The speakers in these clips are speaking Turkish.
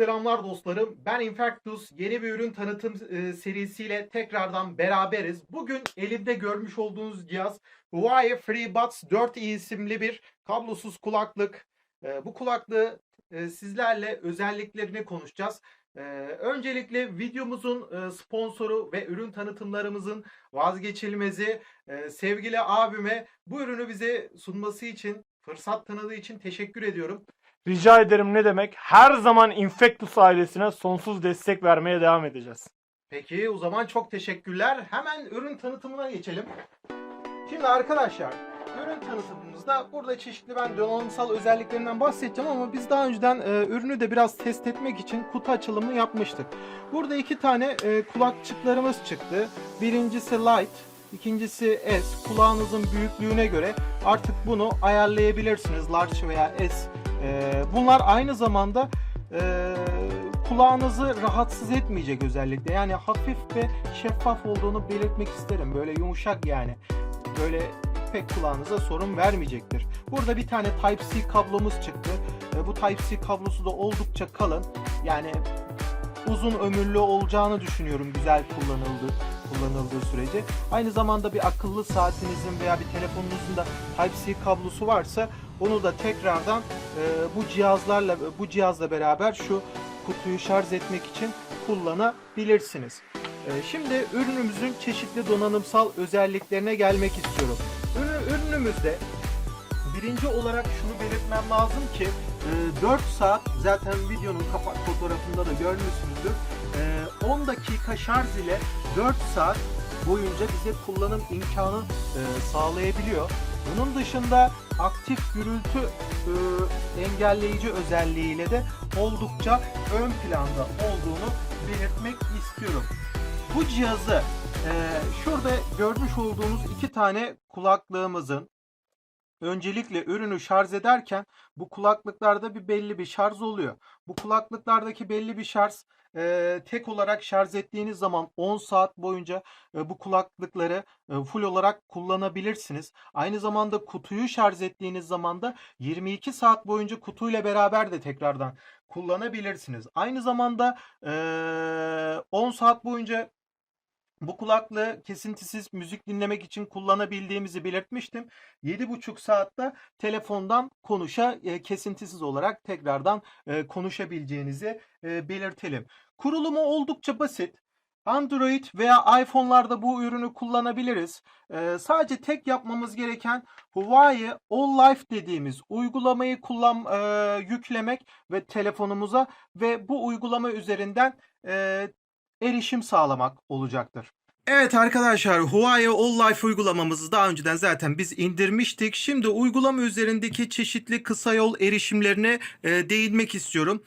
selamlar dostlarım. Ben Infectus yeni bir ürün tanıtım e, serisiyle tekrardan beraberiz. Bugün elimde görmüş olduğunuz cihaz Huawei FreeBuds 4i isimli bir kablosuz kulaklık. E, bu kulaklığı e, sizlerle özelliklerini konuşacağız. Öncelikle videomuzun sponsoru ve ürün tanıtımlarımızın vazgeçilmezi sevgili abime bu ürünü bize sunması için, fırsat tanıdığı için teşekkür ediyorum. Rica ederim ne demek? Her zaman Infectus ailesine sonsuz destek vermeye devam edeceğiz. Peki o zaman çok teşekkürler. Hemen ürün tanıtımına geçelim. Şimdi arkadaşlar ürün tanıtımımızda burada çeşitli ben donanımsal özelliklerinden bahsedeceğim ama biz daha önceden e, ürünü de biraz test etmek için kutu açılımını yapmıştık. Burada iki tane e, kulakçıklarımız çıktı. Birincisi Light, ikincisi S. Kulağınızın büyüklüğüne göre artık bunu ayarlayabilirsiniz. Large veya S. E, bunlar aynı zamanda e, kulağınızı rahatsız etmeyecek özellikle. Yani hafif ve şeffaf olduğunu belirtmek isterim. Böyle yumuşak yani. Böyle pek kulağınıza sorun vermeyecektir. Burada bir tane Type-C kablomuz çıktı. E, bu Type-C kablosu da oldukça kalın. Yani uzun ömürlü olacağını düşünüyorum güzel kullanıldığı kullanıldığı sürece. Aynı zamanda bir akıllı saatinizin veya bir telefonunuzun da Type-C kablosu varsa onu da tekrardan e, bu cihazlarla bu cihazla beraber şu kutuyu şarj etmek için kullanabilirsiniz. E, şimdi ürünümüzün çeşitli donanımsal özelliklerine gelmek istiyorum. Ürün, ürünümüzde birinci olarak şunu belirtmem lazım ki e, 4 saat zaten videonun kapak fotoğrafında da görmüşsünüzdür. E, 10 dakika şarj ile 4 saat boyunca bize kullanım imkanı e, sağlayabiliyor. Bunun dışında aktif gürültü e, engelleyici özelliğiyle de oldukça ön planda olduğunu belirtmek istiyorum. Bu cihazı e, şurada görmüş olduğunuz iki tane kulaklığımızın öncelikle ürünü şarj ederken bu kulaklıklarda bir belli bir şarj oluyor. Bu kulaklıklardaki belli bir şarj e, tek olarak şarj ettiğiniz zaman 10 saat boyunca e, bu kulaklıkları e, full olarak kullanabilirsiniz. Aynı zamanda kutuyu şarj ettiğiniz zaman da 22 saat boyunca kutuyla beraber de tekrardan kullanabilirsiniz. Aynı zamanda e, 10 saat boyunca bu kulaklığı kesintisiz müzik dinlemek için kullanabildiğimizi belirtmiştim. 7,5 saatte telefondan konuşa e, kesintisiz olarak tekrardan e, konuşabileceğinizi e, belirtelim. Kurulumu oldukça basit. Android veya iPhone'larda bu ürünü kullanabiliriz. E, sadece tek yapmamız gereken Huawei All Life dediğimiz uygulamayı kullan e, yüklemek ve telefonumuza ve bu uygulama üzerinden e, erişim sağlamak olacaktır. Evet arkadaşlar Huawei All Life uygulamamızı daha önceden zaten biz indirmiştik. Şimdi uygulama üzerindeki çeşitli kısa yol erişimlerine e, değinmek istiyorum.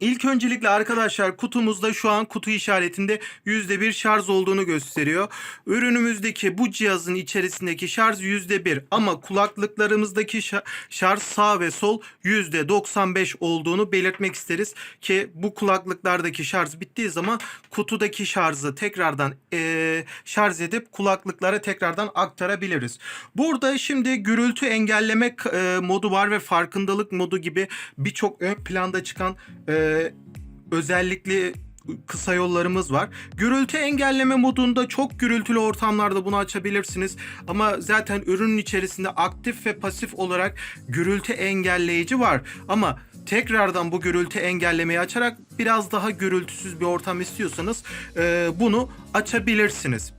İlk öncelikle arkadaşlar kutumuzda şu an kutu işaretinde %1 şarj olduğunu gösteriyor. Ürünümüzdeki bu cihazın içerisindeki şarj %1 ama kulaklıklarımızdaki şa- şarj sağ ve sol %95 olduğunu belirtmek isteriz ki bu kulaklıklardaki şarj bittiği zaman kutudaki şarjı tekrardan eee, şarj edip kulaklıklara tekrardan aktarabiliriz. Burada şimdi gürültü engelleme eee, modu var ve farkındalık modu gibi birçok ön planda çıkan eee, özellikli kısa yollarımız var. Gürültü engelleme modunda çok gürültülü ortamlarda bunu açabilirsiniz. Ama zaten ürünün içerisinde aktif ve pasif olarak gürültü engelleyici var. Ama tekrardan bu gürültü engellemeyi açarak biraz daha gürültüsüz bir ortam istiyorsanız eee, bunu açabilirsiniz.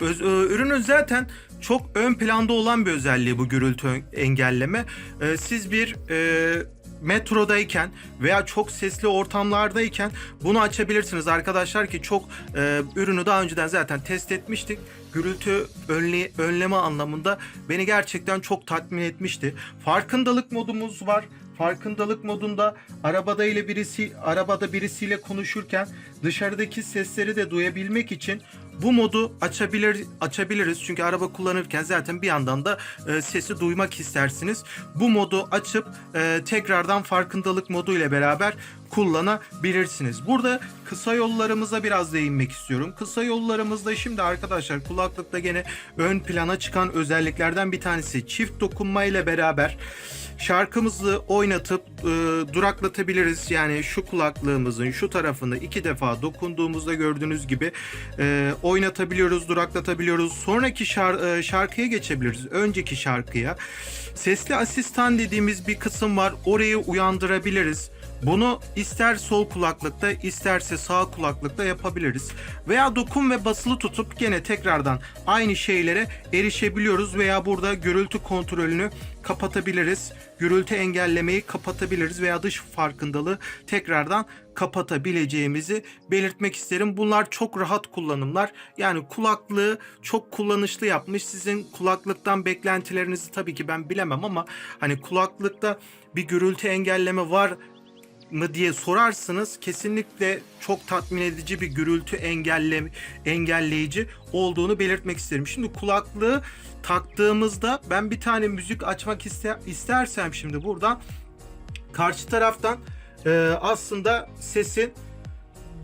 Öz, e, ürünün zaten çok ön planda olan bir özelliği bu gürültü engelleme. E, siz bir e, metrodayken veya çok sesli ortamlardayken bunu açabilirsiniz arkadaşlar ki çok e, ürünü daha önceden zaten test etmiştik. Gürültü önle, önleme anlamında beni gerçekten çok tatmin etmişti. Farkındalık modumuz var. Farkındalık modunda arabada ile birisi arabada birisiyle konuşurken dışarıdaki sesleri de duyabilmek için bu modu açabilir açabiliriz. Çünkü araba kullanırken zaten bir yandan da e, sesi duymak istersiniz. Bu modu açıp e, tekrardan farkındalık modu ile beraber kullanabilirsiniz. Burada kısa yollarımıza biraz değinmek istiyorum. Kısa yollarımızda şimdi arkadaşlar kulaklıkta gene ön plana çıkan özelliklerden bir tanesi çift dokunma ile beraber şarkımızı oynatıp e, duraklatabiliriz. Yani şu kulaklığımızın şu tarafını iki defa dokunduğumuzda gördüğünüz gibi e, oynatabiliyoruz, duraklatabiliyoruz. Sonraki şar- e, şarkıya geçebiliriz. Önceki şarkıya. Sesli asistan dediğimiz bir kısım var. Orayı uyandırabiliriz. Bunu ister sol kulaklıkta isterse sağ kulaklıkta yapabiliriz. Veya dokun ve basılı tutup gene tekrardan aynı şeylere erişebiliyoruz veya burada gürültü kontrolünü kapatabiliriz. Gürültü engellemeyi kapatabiliriz veya dış farkındalığı tekrardan kapatabileceğimizi belirtmek isterim. Bunlar çok rahat kullanımlar. Yani kulaklığı çok kullanışlı yapmış. Sizin kulaklıktan beklentilerinizi tabii ki ben bilemem ama hani kulaklıkta bir gürültü engelleme var mı diye sorarsınız kesinlikle çok tatmin edici bir gürültü engelle, engelleyici olduğunu belirtmek isterim. Şimdi kulaklığı taktığımızda ben bir tane müzik açmak iste, istersem şimdi buradan karşı taraftan e, aslında sesin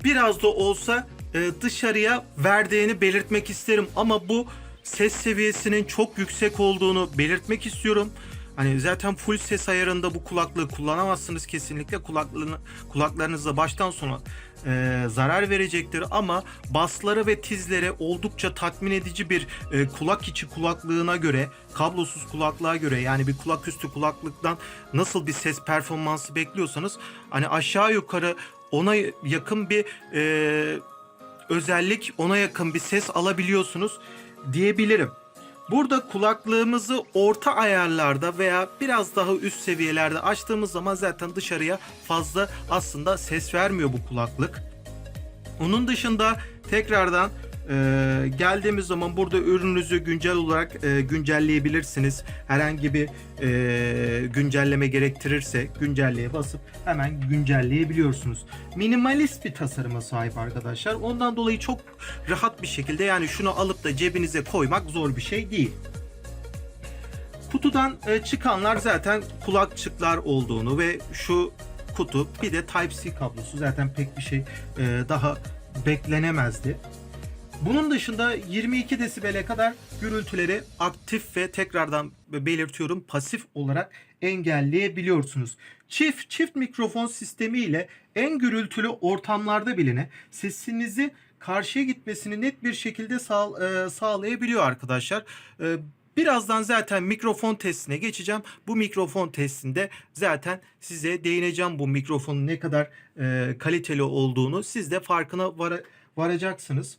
biraz da olsa e, dışarıya verdiğini belirtmek isterim ama bu ses seviyesinin çok yüksek olduğunu belirtmek istiyorum. Hani zaten full ses ayarında bu kulaklığı kullanamazsınız kesinlikle. Kulaklığını, kulaklarınıza baştan sona e, zarar verecektir ama baslara ve tizlere oldukça tatmin edici bir e, kulak içi kulaklığına göre, kablosuz kulaklığa göre yani bir kulak üstü kulaklıktan nasıl bir ses performansı bekliyorsanız hani aşağı yukarı ona yakın bir e, özellik, ona yakın bir ses alabiliyorsunuz diyebilirim. Burada kulaklığımızı orta ayarlarda veya biraz daha üst seviyelerde açtığımız zaman zaten dışarıya fazla aslında ses vermiyor bu kulaklık. Onun dışında tekrardan e, geldiğimiz zaman burada ürününüzü güncel olarak e, güncelleyebilirsiniz. Herhangi bir e, güncelleme gerektirirse güncelleye basıp hemen güncelleyebiliyorsunuz. Minimalist bir tasarıma sahip arkadaşlar. Ondan dolayı çok rahat bir şekilde yani şunu alıp da cebinize koymak zor bir şey değil. Kutudan e, çıkanlar zaten kulakçıklar olduğunu ve şu kutu bir de Type-C kablosu zaten pek bir şey e, daha beklenemezdi. Bunun dışında 22 desibele kadar gürültüleri aktif ve tekrardan belirtiyorum pasif olarak engelleyebiliyorsunuz. Çift çift mikrofon sistemi ile en gürültülü ortamlarda bile sesinizi karşıya gitmesini net bir şekilde sağ, e, sağlayabiliyor arkadaşlar. E, Birazdan zaten mikrofon testine geçeceğim. Bu mikrofon testinde zaten size değineceğim bu mikrofonun ne kadar e, kaliteli olduğunu. Siz de farkına vara- varacaksınız.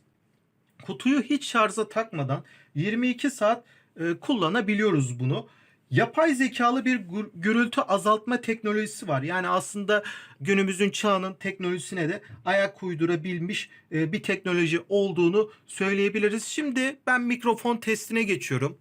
Kutuyu hiç şarja takmadan 22 saat e, kullanabiliyoruz bunu. Yapay zekalı bir gür- gürültü azaltma teknolojisi var. Yani aslında günümüzün çağının teknolojisine de ayak uydurabilmiş e, bir teknoloji olduğunu söyleyebiliriz. Şimdi ben mikrofon testine geçiyorum.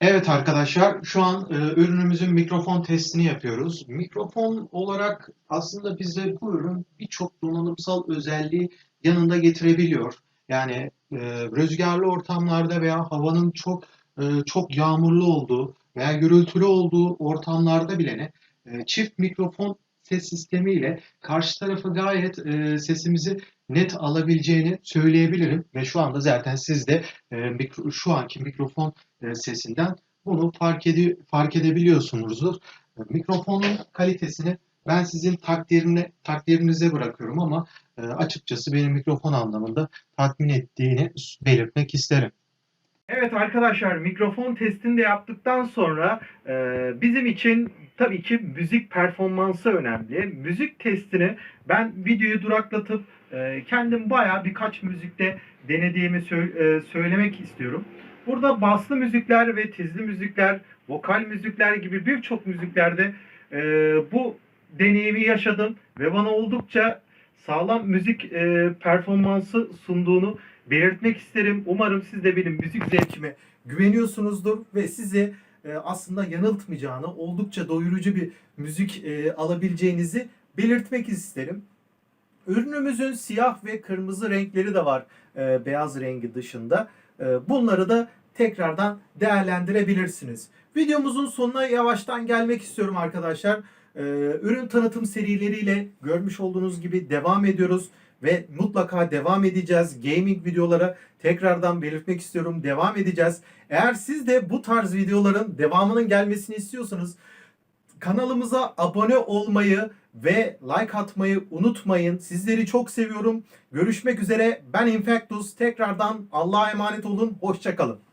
Evet arkadaşlar şu an e, ürünümüzün mikrofon testini yapıyoruz. Mikrofon olarak aslında bize bu ürün birçok donanımsal özelliği yanında getirebiliyor. Yani e, rüzgarlı ortamlarda veya havanın çok e, çok yağmurlu olduğu veya gürültülü olduğu ortamlarda bile ne, e, çift mikrofon ses sistemiyle karşı tarafı gayet e, sesimizi net alabileceğini söyleyebilirim ve şu anda zaten siz de e, mikro- şu anki mikrofon e, sesinden bunu fark edi fark edebiliyorsunuzdur. E, Mikrofonun kalitesini ben sizin takdirine takdirinize bırakıyorum ama e, açıkçası benim mikrofon anlamında tatmin ettiğini belirtmek isterim. Evet arkadaşlar mikrofon testini de yaptıktan sonra e, bizim için tabii ki müzik performansı önemli. Müzik testini ben videoyu duraklatıp e, kendim bayağı birkaç müzikte denediğimi sö- e, söylemek istiyorum. Burada baslı müzikler ve tizli müzikler, vokal müzikler gibi birçok müziklerde e, bu deneyimi yaşadım ve bana oldukça sağlam müzik e, performansı sunduğunu belirtmek isterim. Umarım siz de benim müzik zevkime güveniyorsunuzdur ve sizi e, aslında yanıltmayacağını, oldukça doyurucu bir müzik e, alabileceğinizi belirtmek isterim. Ürünümüzün siyah ve kırmızı renkleri de var e, beyaz rengi dışında. E, bunları da tekrardan değerlendirebilirsiniz. Videomuzun sonuna yavaştan gelmek istiyorum arkadaşlar. E, ürün tanıtım serileriyle görmüş olduğunuz gibi devam ediyoruz. ve mutlaka devam edeceğiz. Gaming videolara tekrardan belirtmek istiyorum. Devam edeceğiz. Eğer siz de bu tarz videoların devamının gelmesini istiyorsanız kanalımıza abone olmayı ve like atmayı unutmayın. Sizleri çok seviyorum. Görüşmek üzere. Ben Infectus. Tekrardan Allah'a emanet olun. Hoşçakalın.